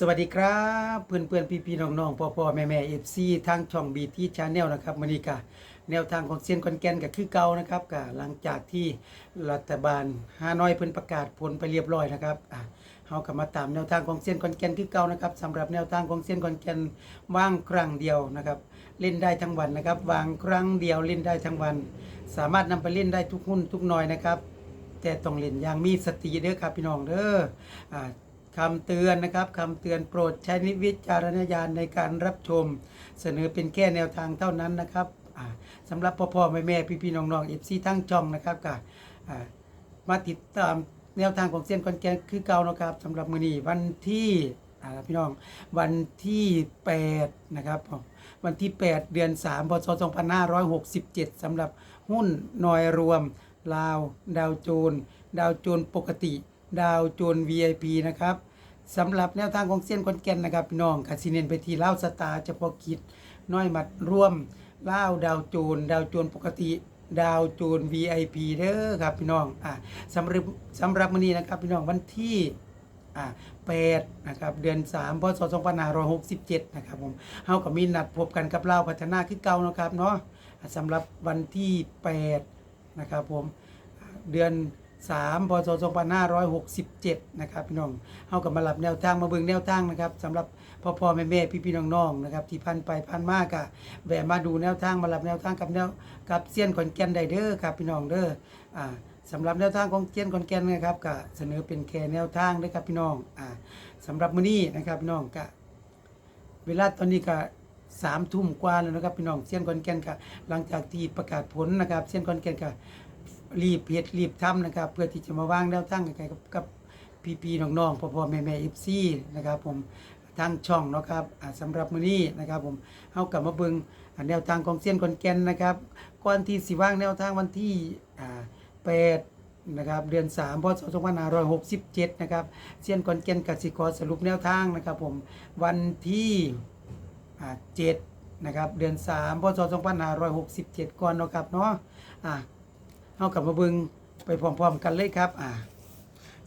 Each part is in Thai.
สวัสดีครับเพื่อนเพื่อนพี่พี่ๆน้องๆพ่อพ่อแม่แม่เอฟซีทางช่องบีทีชาแนลนะครับมอนีกาแนวทางของเซียนคอนแกนก็คือเก่านะครับก็หลังจากที่รัฐบาลฮานอยเพิ่นประกาศผลไปเรียบร้อยนะครับอะเฮาก็มาตามแนวทางของเซียนคอนแกนคือเก่านะครับสำหรับแนวทางของเซียนคอนแกนว่างครั้งเดียวนะครับเล่นได้ทั้งวันนะครับวางครั้งเดียวเล่นได้ทั้งวัน สามารถนำไปเล่นได้ทุกหุ้นทุกหน่อยนะครับแต่ต้องเล่นอย่างมีสติเด้อครับพี่น้องเด้ออ่า คำเตือนนะครับคำเตือนโปรดใช้นิวิจารณญาณในการรับชม เสนอเป็นแค่แนวทางเท่านั้นนะครับสำหรับพ่อพ่อแม่แม่พี่พี่น้องน้องเอฟซีทั้งช่องนะครับก็มาติดตามแนวทางของเส้นคอนแกนคือเก่านะครับสำหรับมือนี้วันที่พี่น้องวันที่ 8 นะครับ วันที่ 8 เดือน 3 พศ 2567สำหรับหุ้นนอยรวม ลาว ดาวโจน ดาวโจนปกติ ดาวโจน VIP นะครับสำหรับแนวทางของเส้นคอนแกนนะครับพี่น้องคาสิเนนไปที่ลาสตาร์เฉพาะกิจน้อยมัดร่วมเลาดาวโจน ดาวโจนปกติดาวโจน VIP เด้อครับพี่น้องอ่าสำหรับสำหรับมื้อนี้นะครับพี่น้องวันที่อ่า8นะครับเดือน3พศ2567นะครับผมเฮาก็มีนัดพบกันกับเลาพัฒนาคือเก่านะครับเนาะสำหรับวันที่8นะครับผมเดือน 3พศ2567 นะครับพี่น้องเฮากับมาหลับแนวทางมาเบิ่งแนวทางนะครับสำหรับพ่อพ่อแม่แม่พี่พี่น้องน้องๆนะครับที่พันไปพันมากะแวะมาดูแนวทางมาหลับแนวทางกับแนวกับเซียนขอนแก่นได้เด้อครับพี่น้องเด้ออ่าสำหรับแนวทางของเซียนขอนแก่นนะครับก็เสนอเป็นแค่แนวทางเด้อครับพี่น้องอ่าสำหรับมื้อนี้นะครับพี่น้องก็เวลาตอนนี้ก็สามทุ่มกว่าแล้วนะครับพี่น้องเซียนคอนแก่นก็หลังจากที่ประกาศผลนะครับเซียนคอนแก่นก็ รีบเฮ็ดรีบทำนะครับ เพื่อที่จะมาวางแนวทางกับกับกับพี่ๆน้องๆพ่อๆแม่ๆ FC นะครับผมทางช่องเนาะครับอ่าสำหรับมื้อนี้นะครับผมเฮากลับมาเบิ่งแนวทางของเซียนคอนแกนนะครับก่อนที่สิว่างแนวทางวันที่อ่า8นะครับเดือน3พศ2567นะครับเซียนคอนแกนกสิกรสรุปแนวทางนะครับผมวันที่อ่าเจ็ดนะครับเดือนสามพศสองพันห้าร้อยหกสิบเจ็ดก่อนเนาะครับเนาะอ่า เอากลับมาเบึงไปพร้อมๆกันเลยครับอ่า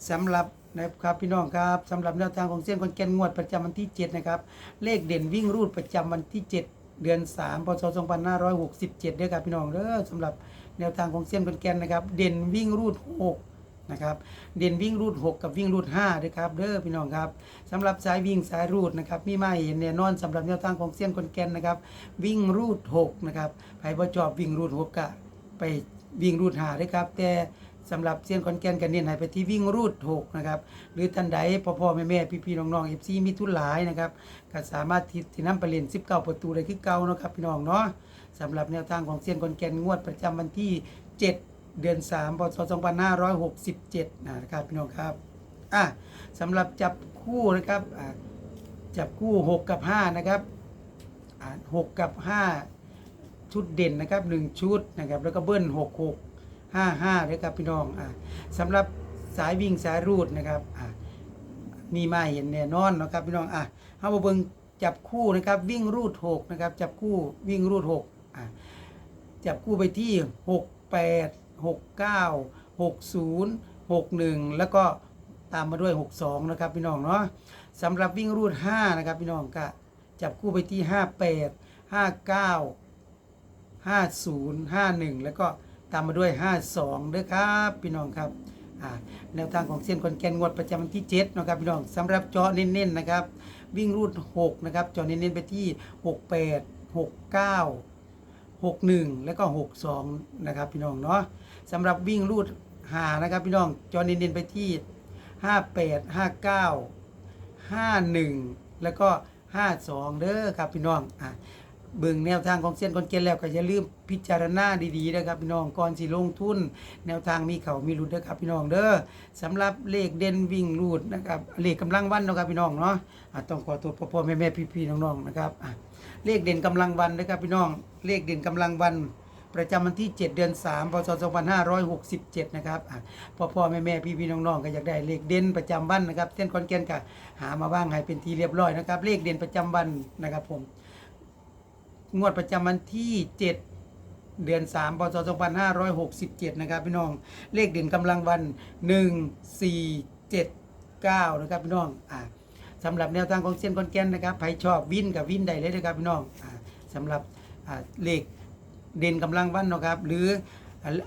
สำหรับนะครับพี่น้องครับสำหรับแนวทางของเส้นคนแกนงวดประจำวันที่ 7 นะครับ เลขเด่นวิ่งรูดประจำวันที่ 7 เดือน 3 พศ 2567เด้อครับพี่น้องเด้อสำหรับแนวทางของเส้นคนแกนนะครับ เด่นวิ่งรูด 6 นะครับ เด่นวิ่งรูด 6 กับวิ่งรูด5ด้วยครับเด้อพี่น้องครับสำหรับสายวิ่งสายรูดนะครับมีมาเห็นแน่นอนสำหรับแนวทางของเส้นคนแกนนะครับ วิ่งรูด 6 นะครับไผบ่ชอบวิ่งรูด 6กะไป วิ่งรูด5ด้วยครับ แต่สำหรับเส้นคอนแกนกันเน้นให้ไปที่วิ่งรูด6นะครับหรือท่านใดพ่อพ่อแม่แม่พี่พี่น้องน้อง FC มีทุนหลายนะครับก็สามารถที่ที่นำไปเล่น19ประตูได้คือเก่านะครับพี่น้องเนาะสำหรับแนวทางของเส้นคอนแกนงวดประจำวันที่7เดือน3พศ2567นะครับพี่น้องครับอะสำหรับจับคู่นะครับจับคู่6กับ5นะครับอะ6กับ5 ชุดเด่นนะครับ 1 ชุดนะครับแล้วก็เบิ้ล6 6 5 5ด้วยครับพี่น้องอะสำหรับสายวิ่งสายรูดนะครับอะมีมาเห็นแน่นอนนะครับพี่น้องอะเฮามาเบิ่งจับคู่นะครับวิ่งรูด6นะครับจับคู่วิ่งรูด6อะจับคู่ไปที่ 6 8 6 9 6 0 6 1 แล้วก็ตามมาด้วย 62 นะครับพี่น้องเนาะสำหรับวิ่งรูด 5 นะครับพี่น้องก็จับคู่ไปที่ 58 59 50 51 แล้วก็ตามมาด้วย 52ด้วยครับพี่น้องครับแนวทางของเส้นคอนแกนงวดประจำวันที่7นะครับพี่น้องสำหรับเจาะเน้นๆนะครับ วิ่งรูด6นะครับเจาะเน้นๆไปที่ 68 69 61 แล้วก็ 62 นะครับพี่น้องเนาะสำหรับวิ่งรูดหานะครับพี่น้องจอเน้นๆไปที่ 58 59 51 แล้วก็ 52 เด้อครับพี่น้องอะ เบิ่งแนวทางของเส้นคอนเกนแล้วก็อย่าลืมพิจารณาดีๆนะครับพี่น้องก่อนสิลงทุน แนวทางมีเขามีรุดเด้อครับพี่น้องเด้อสำหรับเลขเด่นวิ่งรูดนะครับเลขกำลังวันนะครับพี่น้องเนาะอะต้องขอโทษพ่อๆแม่ๆพี่ๆน้องๆนะครับอะเลขเด่นกำลังวันนะครับพี่น้อง เลขเด่นกำลังวัน ประจำวันที่ 7 เดือน 3 พศ 2567 นะครับอะพ่อพ่อแม่แม่พี่พี่น้องๆก็อยากได้เลขเด่นประจำวันนะครับเส้นคอนแกนก็หามาบ้างให้เป็นทีเรียบร้อยนะครับ เลขเด่นประจำวันนะครับผม งวดประจำวันที่ 7 เดือน 3 พศ 2567 นะครับพี่น้อง เลขเด่นกำลังวัน 1 4 7 9 นะครับพี่น้องอะสำหรับแนวทางของเซียนคอนแกนนะครับใครชอบวินกับวินได้เลยนะครับพี่น้องอ่าสำหรับอ่าเลขเด่นกำลังวันนะครับ หรือ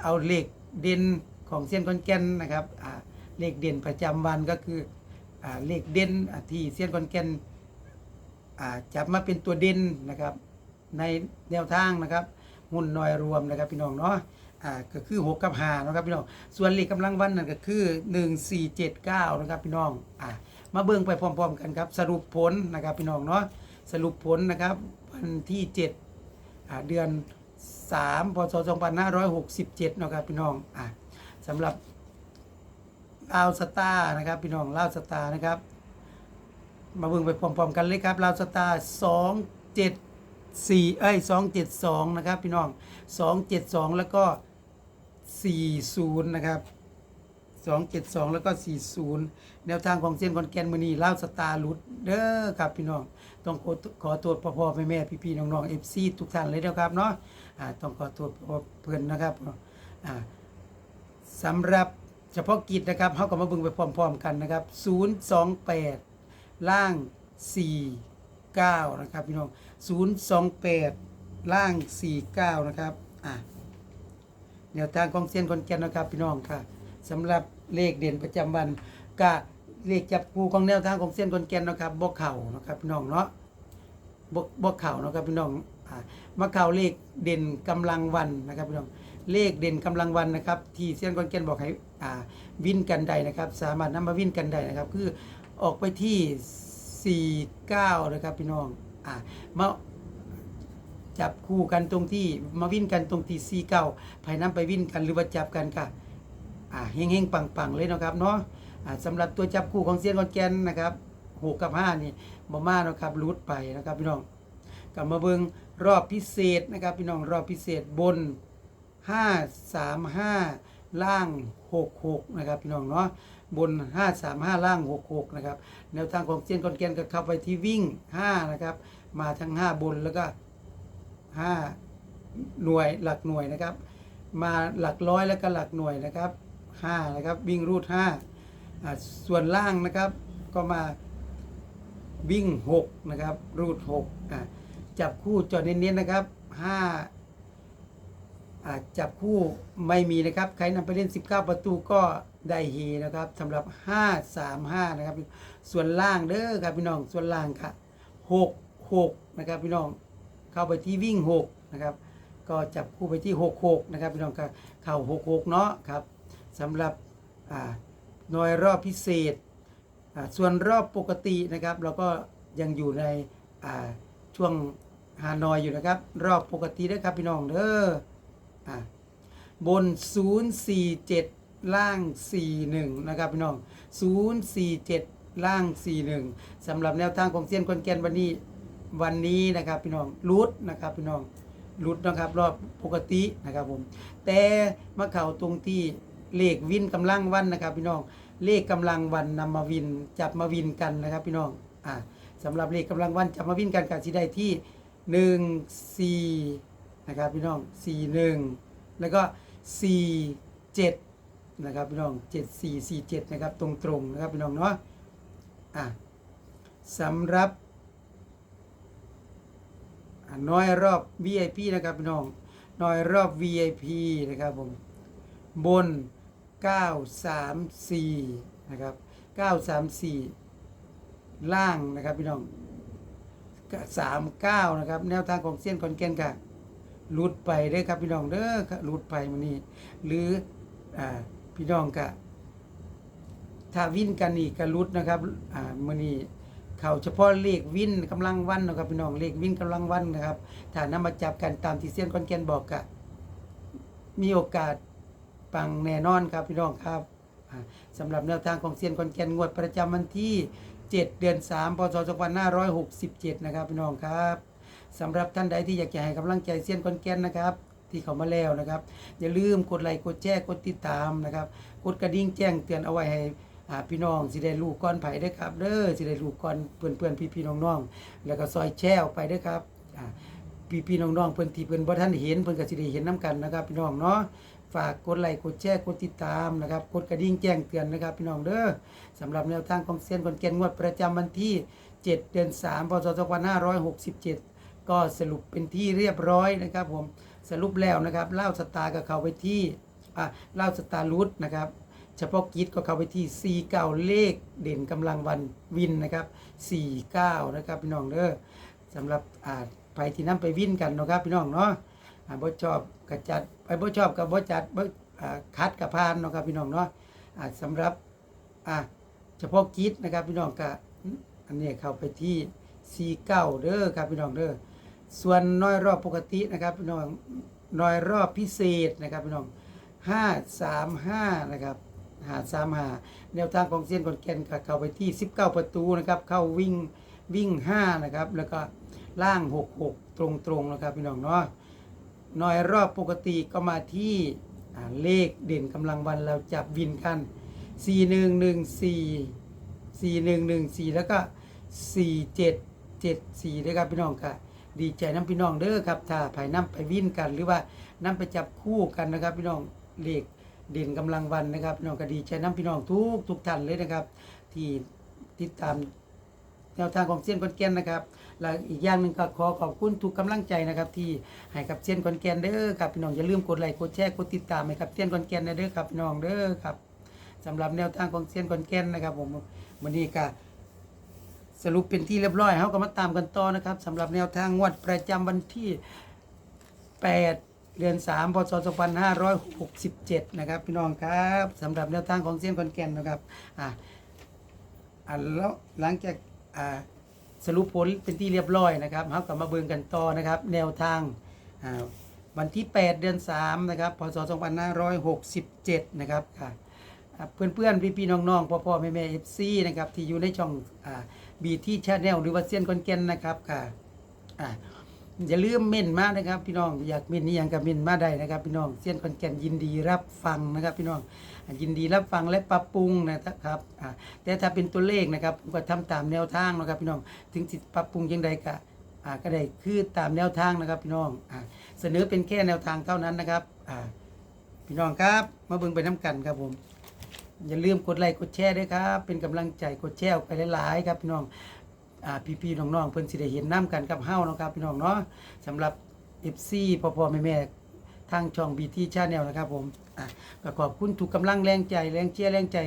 เอาเลขเด่นของเซียนคอนแกนนะครับอ่าเลขเด่นประจำวันก็คืออ่าเลขเด่นที่เซียนคอนแกนอ่าจับมาเป็นตัวเด่นนะครับ ในแนวทางนะครับหุ้นน้อยรวมนะครับพี่น้องเนาะอ่าก็คือ 6 กับ5นะครับพี่น้องส่วนเลขกำลังวันนั่นก็คือ 1479นะครับพี่น้องอ่ามาเบิ่งไปพร้อม ๆ กันครับ สรุปผลนะครับพี่น้องเนาะสรุปผลนะครับวันที่7อ่าเดือน 3พศ2567นะครับพี่น้องอ่าสำหรับลาวสตาร์นะครับพี่น้องลาวสตาร์นะครับ มาเบิ่งไปพร้อมๆกันเลยครับลาวสตาร์สองเจ็ด สี่เอ้ยสองเจ็ดสองนะครับพี่น้องสองเจ็ดสองแล้วก็สี่ศูนย์นะครับสองเจ็ดสองแล้วก็สี่ศูนย์แนวทางของเส้นคอนแกนมือนี้ลาวสตาร์ลุดเด้อครับพี่น้อง ต้องขอขอโทษพ่อพ่อแม่แม่พี่พี่น้องๆเอฟซีทุกท่านเลยนะครับเนาะอ่าต้องขอโทษพ่อเพื่อนนะครับอ่าสำหรับเฉพาะกิจนะครับเขาก็มาเบิ่งไปพร้อมๆกันนะครับ 028 ล่าง 49 นะครับพี่น้อง 028 ล่าง 49 นะครับอะแนวทางของเซียนคอนแกนนะครับพี่น้องค่ะสำหรับเลขเด่นประจำวันกะเลขจับคู่ของแนวทางของเซียนคอนแกนนะครับบ่เข่านะครับพี่น้องเนาะบกบกเข่านะครับพี่น้องอ่ามาเข่าเลขเด่นกำลังวันนะครับพี่น้องเลขเด่นกำลังวันนะครับ ที่เซียนกอนเกนบอกให้อ่าวินกันใดนะครับ สามารถนำมาวินกันใดนะครับ คือออกไปที่ 49นะครับพี่น้องอ่ามาจับคู่กันตรงที่มาวิ่นกันตรงที่49ภายน้ำไปวิ่นกันหรือว่าจับกันค่ะอ่าเฮงเฮงๆปังเลยนะครับเนาะอ่าสำหรับตัวจับคู่ของเซียนกอนแกนนะครับ6กับ5นี่บ่มานะครับรูดไปนะครับพี่น้องกลับมาเบิงรอบพิเศษนะครับ พี่น้องรอบพิเศษบน535ล่าง66นะครับพี่น้องเนาะ บน 535 ล่าง 66 นะครับ แนวทางของเซียนคอนแกนก็เข้าไปที่วิ่ง 5 นะครับ มาทั้ง 5 บนแล้วก็ 5 หน่วยหลักหน่วยนะครับ มาหลักร้อยแล้วก็หลักหน่วยนะครับ 5 นะครับ วิ่งรูด5อ่าส่วนล่างนะครับก็มาวิ่ง 6 นะครับ รูด6จับคู่จอดเน้นๆนะครับ 5 จับคู่ไม่มีนะครับ ใครนำไปเล่น 19 ประตูก็ได้เฮนะครับสำหรับ 535 นะครับ ส่วนล่างเด้อครับพี่น้องส่วนล่างค่ะ6 6นะครับพี่น้องเข้าไปที่วิ่ง 6 นะครับ ก็จับคู่ไปที่ 66 นะครับพี่น้องก็เข้า66 เนาะครับสำหรับหน่วยรอบพิเศษ ส่วนรอบปกตินะครับ เราก็ยังอยู่ในช่วงฮานอยอยู่นะครับ รอบปกตินะครับพี่น้องเด้อ บน 047 ล่าง 41 นะครับพี่น้อง 047 ล่าง 41สำหรับแนวทางของเซียนคนแกนวันนี้วันนี้นะครับพี่น้องรูดนะครับพี่น้องรูดนะครับรอบปกตินะครับผม แต่มาเข่าตรงที่เลขวินกำลังวันนะครับพี่น้องเลขกำลังวันนำมาวินจับมาวินกันนะครับพี่น้องอ่าสำหรับเลขกำลังวันจับมาวินกันกับสิได้ที่หนึ่งสี่ นะครับพี่น้องสี่หนึ่งแล้วก็สี่เจ็ดนะครับพี่น้องเจ็ดสี่สี่เจ็ดนะครับตรงๆนะครับพี่น้องเนาะอะสำหรับน้อยรอบ VIP นะครับพี่น้องน้อยรอบ VIP นะครับผมบน 934 นะครับ 934 ล่างนะครับพี่น้อง 39 นะครับ แนวทางของเส้นคอนแกนค่ะ ลุดไปเด้อครับพี่น้องเด้อรุดไปมันนี่หรืออ่าพี่น้องกะถ้าวินกันอีกก็ลุดนะครับอ่ามันนี่เขาเฉพาะเลขวินกำลังวันนะครับพี่น้องเลขวินกำลังวันนะครับ ถ้านำมาจับกันตามที่เส้นคอนแกนบอกกะมีโอกาสปังแน่นอนครับพี่น้องครับอ่าสำหรับแนวทางของเซียนคอนแกนงวดประจำวันที่ 7 เดือน 3 พศ 2567 นะครับพี่น้องครับ สำหรับท่านใดที่อยากจะให้กำลังใจเซียนคอนแกนนะครับ ที่เขามาแล้วนะครับ อย่าลืมกดไลค์กดแชร์กดติดตามนะครับ กดกระดิ่งแจ้งเตือนเอาไว้ให้พี่น้องสิได้รู้ก่อนไผเด้อครับเด้อสิได้รู้ก่อนเพื่อนๆพี่ๆน้องแล้วก็ซอยแชร์ออกไปด้อครับอ่พี่พี่ๆน้องเพิ่อนที่เพิ่อนบ่ทันเห็นเพิ่อนก็สิได้เห็นนํกันนะครับ พี่น้องเนาะฝากกดไลค์กดแชร์กดติดตามนะครับกดกระดิ่งแจ้งเตือนนะครับพี่น้องเด้อสำหรับแนวทางของเซียนคนเกนงวดประจำวันที่ 7 เดือน3พศ2567 ก็สรุปเป็นที่เรียบร้อยนะครับผมสรุปแล้วนะครับเล่าสตาร์ก็เข้าไปที่อะเล่าสตาร์รูทนะครับเฉพาะกิจก็เข้าไปที่ 49 เลขเด่นกำลังวันวินนะครับ 49 นะครับพี่น้องเด้อสำหรับอ่าไปที่นั่นไปวินกันนะครับพี่น้องเนาะอ่าบ่ชอบกระจัดไปบ่ชอบกับบ่จัดบ่อ่าคัดกับพานนะครับพี่น้องเนาะอ่าสำหรับอ่าเฉพาะกิจนะครับพี่น้องก็อันนี้เข้าไปที่ 49 เด้อครับพี่น้องเด้อ ส่วนน้อยรอบปกตินะครับพี่น้องน้อยรอบพิเศษนะครับพี่น้อง535นะครับหาสามหาแนวทางของเซียนคอนแกนก็เข้าไปที่ 19 ประตูนะครับ เข้าวิ่งวิ่ง 5 นะครับ แล้วก็ล่าง 66 ตรงๆนะครับพี่น้องเนาะน้อยรอบปกติก็มาที่เลขเด่นกำลังวันเราจับวินกัน 4114 4114 แล้วก็ 4774นะครับพี่น้องค่ะ ดีใจน้ำพี่น้องเด้อครับ ถ้าไผ่น้ำไปวิ่นกัน หรือว่าน้ำไปจับคู่กันนะครับพี่น้องเลขเด่นกำลังวันนะครับน้องก็ดีใจน้ำพี่น้องทุกทุกท่านเลยนะครับ ที่ติดตามแนวทางของเส้นคอนแกนนะครับและอีกอย่างหนึ่งก็ขอขอบคุณทุกกำลังใจนะครับ ที่ให้กับเส้นคอนแกนเด้อครับพี่น้องอย่าลืมกดไลค์กดแชร์กดติดตามให้กับเส้นคอนแกนนะเด้อครับพี่น้องเด้อครับสำหรับแนวทางของเส้นคอนแกนนะครับ ผมวันนี้ก็ สรุปเป็นที่เรียบร้อยเขาก็มาตามกันต่อนะครับสำหรับแนวทางงวดประจำวันที่ 8 เดือน 3 พศ 2567 นะครับ พี่น้องครับสำหรับแนวทางของเส้นคอนแกนนะครับอ่าอ่าแล้วหลังจากอ่าสรุปผลเป็นที่เรียบร้อยนะครับเรากลับมาเบิ่งกันต่อนะครับ แนวทางอ่าวันที่ 8 เดือน 3 นะครับ พศ 2567 นะครับค่ะอ่าเพื่อนๆ พี่ๆ น้องๆ พ่อๆ แม่ๆเอฟซีนะครับ ที่อยู่ในช่องอ่า บีที่ชาแนลหรือว่าเส้นคอนแกนนะครับค่ะอ่าอย่าลืมเม่นมานะครับ พี่น้องอยากเม่นนี่ยังกับเม่นมาได้นะครับ พี่น้องเส้นคอนแกนยินดีรับฟังนะครับ พี่น้องยินดีรับฟังและปรับปรุงนะครับอ่าแต่ถ้าเป็นตัวเลขนะครับก็ทำตามแนวทางนะครับ พี่น้องถึงสิตปรับปรุงยังไงก็อ่าก็ได้คือตามแนวทางนะครับ พี่น้องอ่าเสนอเป็นแค่แนวทางเท่านั้นนะครับอ่าพี่น้องครับมาเบิ่งไปน้กันครับผม อย่าลืมกดไลค์กดแชร์ด้วยครับ เป็นกำลังใจกดแชร์ไปหลายๆครับพี่น้องอ่าพี่ๆน้องๆเพิ่นสิได้เห็นน้ำกันกับเฮาเนาะครับพี่น้องเนาะสำหรับ FC พ่อๆแม่ๆทางช่อง BT Channel นะครับผมอะก็ขอบคุณทุกกำลังแรงใจแรงเชียร์แรงใจ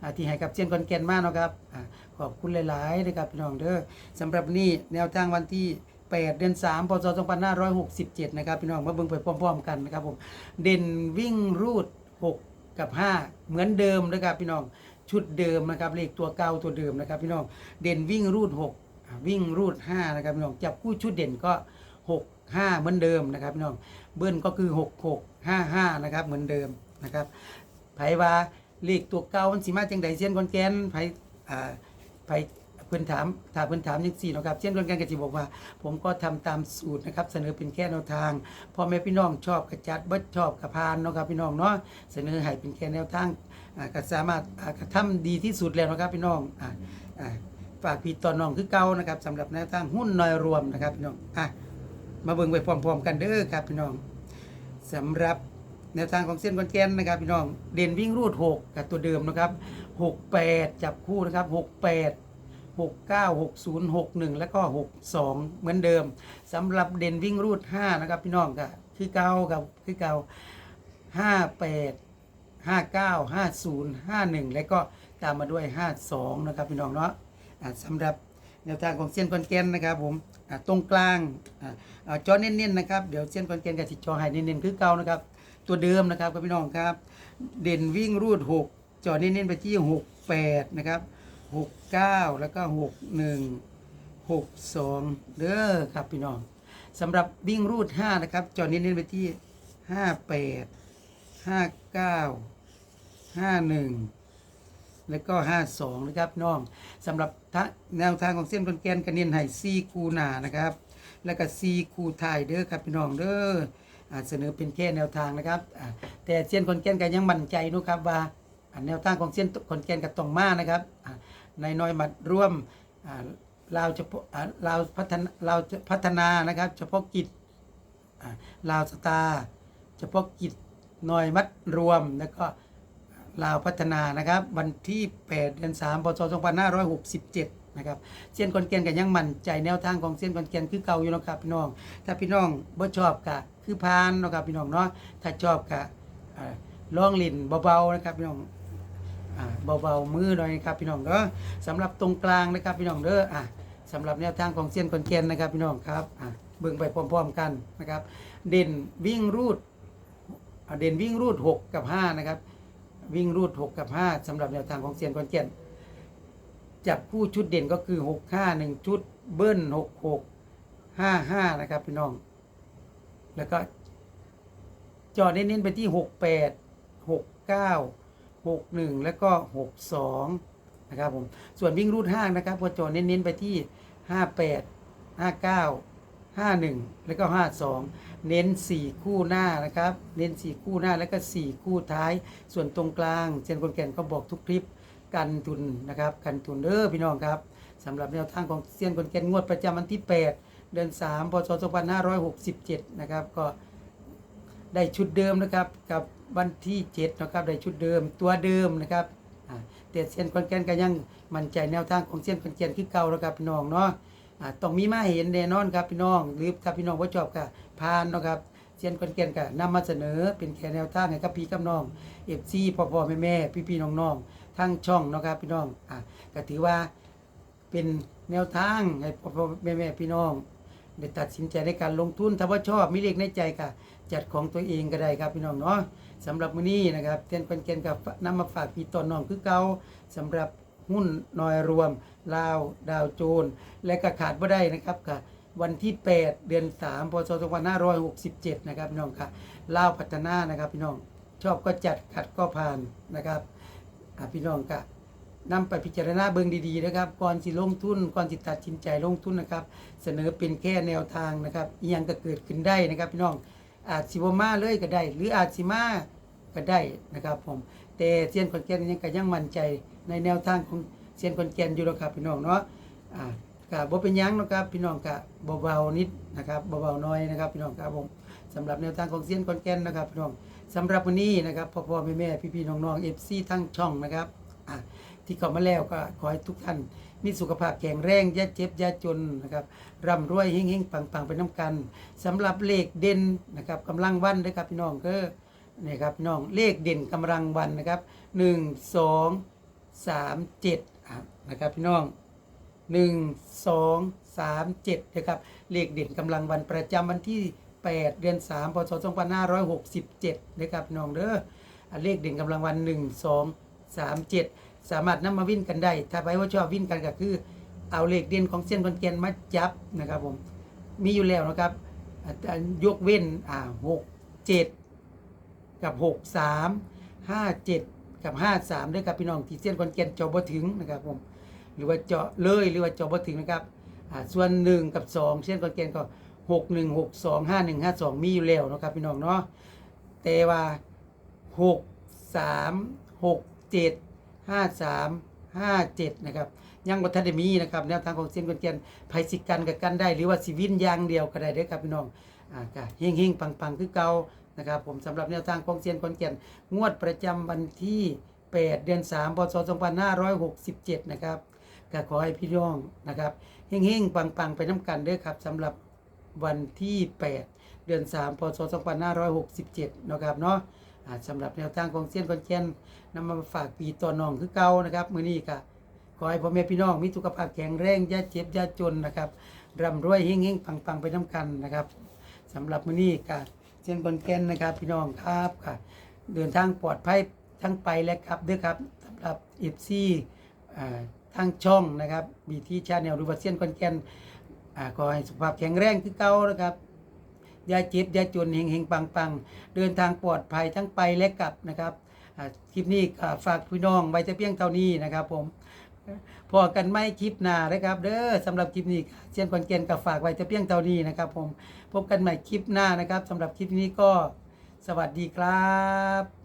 อ่าที่ให้กับเซียนคอนแกนมากเนาะครับอะขอบคุณหลายๆนะครับพี่น้องเด้อสำหรับนี่แนวทางวันที่ 8 เดือน3พศ2567 นะครับพี่น้องมาเบิ่งไปพร้อมๆกันนะครับผมเด่นวิ่งรูด 6 กับ 5 เหมือนเดิมนะครับพี่น้องชุดเดิมนะครับเลขตัวเก่าตัวเดิมนะครับพี่น้องเด่นวิ่งรูด 6 วิ่งรูด5นะครับพี่น้องจับคู่ชุดเด่นก็ 6 5 เหมือนเดิมนะครับพี่น้องเบิ้ลก็คือ 6 6 5 5นะครับเหมือนเดิมนะครับไผว่าเลขตัวเก่ามันสิมาจังไดเซียนคอนแกนไผอ่าไผ เพิ่นถามถ้าเพิ่นถามจังซี่นะครับเส้นคอนแกนก็สิบอกว่า ผมก็ทำตามสูตรนะครับ เสนอเป็นแค่แนวทางพ่อแม่พี่น้องชอบกระจัดบ่ชอบกระพานเนาะครับพี่น้องเนาะเสนอให้เป็นแค่แนวทางก็สามารถกระทำดีที่สุดแล้วนะครับพี่น้องฝากพี่ต่อนน้องคือเก่านะครับสำหรับแนวทางหุ้นน้อยรวมนะครับพี่น้องอะมาเบิ่งไปพร้อมๆ กันเด้อครับพี่น้องสำหรับแนวทางของเส้นคอนแกนนะครับพี่น้องเด่นวิ่งรูด 6 กับตัวเดิมนะครับ 68 จับคู่นะครับ 68 69 60 61 แล้วก็ 62 เหมือนเดิมสำหรับเด่นวิ่งรูด 5 นะครับ พี่น้องก็คือเก่ากับคือเก่า58 59 50 51 แล้วก็ตามมาด้วย 52 นะครับ พี่น้องเนาะสำหรับแนวทางของเส้นคอนแกนนะครับผมตรงกลางอจอเน้นๆนะครับเดี๋ยวเส้นคอนแกนกับสิจอให้เน้นๆคือเก่านะครับ ตัวเดิมนะครับครับพี่น้องครับ เด่นวิ่งรูด 6 จอเน้นๆไปที่ 68 นะครับ 69แล้วก็61 62เด้อครับพี่น้องสำหรับวิ่งรูด5นะครับ จอเน้นไปที่58 59 51แล้วก็52นะครับน้องสำหรับทะแนวทางของเส้นคอนแกนกันเน้นให้ซีคูหนานะครับ แล้วก็ซีคูไทยเด้อครับพี่น้องเด้อเสนอเป็นแค่แนวทางนะครับแต่เส้นคนแกนก็ยังมั่นใจนะครับว่าแนวทางของเส้นคนแกนกับตรงมานะครับ อ่าในน้อยมัดร่วมอ่าลาวเฉพาะอ่าลาวพัฒนาลาวพัฒนานะครับ เฉพาะกิจลาวสตาร์เฉพาะกิจหน่อยมัดรวมแล้วก็ลาวพัฒนานะครับ วันที่8เดือน3พศ2567นะครับเซียนคอนเกนก็ยังมั่นใจแนวทางของเซียนคอนเกนคือเก่าอยู่นะครับพี่น้อง ถ้าพี่น้องบ่ชอบก็คือพานนะครับพี่น้องเนาะถ้าชอบก็ลองลิ้นเบาๆนะครับพี่น้อง เบาๆมือหน่อยนะครับพี่น้องเด้อสำหรับตรงกลางนะครับพี่น้องเด้ออะสำหรับแนวทางของเซียนคนเกนนะครับพี่น้องครับอะเบิ่งไปพร้อมๆกันนะครับ เด่นวิ่งรูดเด่นวิ่งรูด 6 กับ 5 นะครับ วิ่งรูด 6 กับ 5สำหรับแนวทางของเซียนคนเกนจับคู่ชุดเด่นก็คือ 6 5 1 ชุดเบิ้ล 6 6 5 5 นะครับพี่น้อง แล้วก็จอเน้นๆไปที่ 68 69 61 แล้วก็ 62 นะครับผม ส่วนวิ่งรูดห้างนะครับก็จอเน้นๆไปที่ 58 59 51 แล้วก็ 52 เน้น 4 คู่หน้านะครับ เน้น 4 คู่หน้าแล้วก็ 4 คู่ท้าย ส่วนตรงกลางเซนคนแก่นก็บอกทุกคลิปกันทุนนะครับกันทุนเด้อพี่น้องครับสำหรับแนวทางของเซียนคนแก่นงวดประจำวันที่ 8 เดือน 3 พศ 2567 นะครับก็ ได้ชุดเดิมนะครับกับวันที่7นะครับได้ชุดเดิมตัวเดิมนะครับอ่าแต่เซียนคอนแกนก็ยังมั่นใจแนวทางของเซียนคอนแกนคือเก่าแล้วครับพี่น้องเนาะต้องมีมาเห็นแน่นอนครับพี่น้องหรือถ้าพี่น้องว่าชอบก็ผ่านนะครับเซียนคอนแกนก็นำมาเสนอเป็นแค่แนวทางให้กับพี่กับน้องเอฟซีพ่อพ่อแม่แม่พี่พี่น้องน้องทั้งช่องนะครับพี่น้องอ่าก็ถือว่าเป็นแนวทางให้พ่อพ่อแม่แม่พี่น้องได้ตัดสินใจในการลงทุนถ้าว่าชอบมีเลขในใจก็ จัดของตัวเองก็ได้ครับพี่น้องเนาะสำหรับมื้อนี้นะครับเทียนคอนเกนกับนำมาฝากพี่ตอนน้องคือเก่าสำหรับหุ้นนอยรวมลาวดาวโจน และก็ขาดบ่ได้นะครับก็วันที่ 8 เดือน 3 พศ 2567 นะครับพี่น้องค่ะลาวพัฒนานะครับพี่น้องชอบก็จัดขัดก็ผ่านนะครับอะพี่น้องก็นำไปพิจารณาเบิ่งดีๆนะครับ ก่อนสิลงทุน ก่อนสิตัดสินใจลงทุนนะครับ เสนอเป็นแค่แนวทางนะครับยังก็เกิดขึ้นได้นะครับพี่น้อง อาจสิบมาเลยก็ได้ หรืออาจสิมาก็ได้นะครับผมแต่เซียนคอนแกนยังก็ยังมั่นใจในแนวทางของเซียนคอนแกนอยู่แล้วครับพี่น้องเนาะอ่าก็บ่เป็นยังนะครับพี่น้องก็เบาๆนิดนะครับเบาๆน้อยนะครับพี่น้องครับผมสำหรับแนวทางของเซียนคอนแกนนะครับพี่น้องสำหรับวันนี้นะครับพ่อๆแม่ๆพี่ๆน้องๆ FC ทั้งช่องนะครับ ที่เข้ามาแล้วก็ขอให้ทุกท่าน มีสุขภาพแข็งแรงอย่าเจ็บอย่าจนนะครับร่ำรวยเฮงๆปังๆไปน้ำกันสำหรับเลขเด่นนะครับกำลังวันด้วยครับพี่น้องก็นี่ครับน้องเลขเด่นกำลังวันนะครับหนึ่งสองสามเจ็ดนะครับพี่น้องหนึ่งสองสามเจ็ดนะครับเลขเด่นกำลังวันประจำวันที่8เดือน3พศ2567นะครับพี่น้องเด้อเลขเด่นกำลังวัน1 2 3 7 สามเจ็ดสามารถนำมาวิ่นกันได้ ถ้าไปว่าชอบวิ่นกันก็คือ เอาเลขเด่นของเส้นคอนแกนมาจับนะครับผมมีอยู่แล้วนะครับยกเว้นอ่า6 7กับ6 3 5 7กับ5 3ด้วยกับพี่น้องที่เส้นคอนแกนเจาะบ่ถึงนะครับผมหรือว่าเจาะเลยหรือว่าเจาะบ่ถึงนะครับอ่าส่วน1กับ2เส้นคอนแกนก็6 1 6 2 5 1 5 2มีอยู่แล้วนะครับพี่น้องเนาะแต่ว่า6 3 6 7ห้าสามห้าเจ็ดนะครับยังบัทันได้มีนะครับแนวทางของเซียนกวนเกียนไผสิกันกับกันได้ หรือว่าสิวินยางเดียวก็ได้เด้อครับพี่น้องอ่าก็เฮงเฮงปังปังคือเก่านะครับผมสำหรับแนวทางของเซียนกวนเกียนงวดประจำวันที่ 8 เดือน 3 พศ 2567 นะครับก็ขอให้พี่น้องนะครับเฮงเฮงปังปังไปน้ำกันเด้อครับสำหรับวันที่ 8 เดือน 3 พศ 2567 นะครับเนาะ สำหรับแนวทางของเซียนคอนแกนนำมาฝากปีต่อน้องคือเก่านะครับ มื้อนี้ก็ขอให้พ่อแม่พี่น้องมีสุขภาพแข็งแรงอย่าเจ็บอย่าจนนะครับร่ำรวยเฮงๆปังๆไปน้ำกันนะครับสำหรับมื้อนี้ก็เซียนคอนแกนนะครับ พี่น้องครับค่ะ เดินทางปลอดภัยทั้งไปและกลับด้วยครับสำหรับ FC อ่าทางช่องนะครับบีทีชาแนลหรือว่าเซียนคอนแกนอ่าขอให้สุขภาพแข็งแรงคือเก่านะครับ ยาจิบยาจุนเฮงเฮงปังปังเดินทางปลอดภัยทั้งไปและกลับนะครับคลิปนี้ฝากพี่น้องไว้จะเพียงเท่านี้นะครับ ผมพอกันไม่คลิปหน้านะครับ เด้อสำหรับคลิปนี้เชียนคอนเกนกับฝากไว้จะเพียงเท่านี้นะครับ ผมพบกันใหม่คลิปหน้านะครับสำหรับคลิปนี้ก็สวัสดีครับ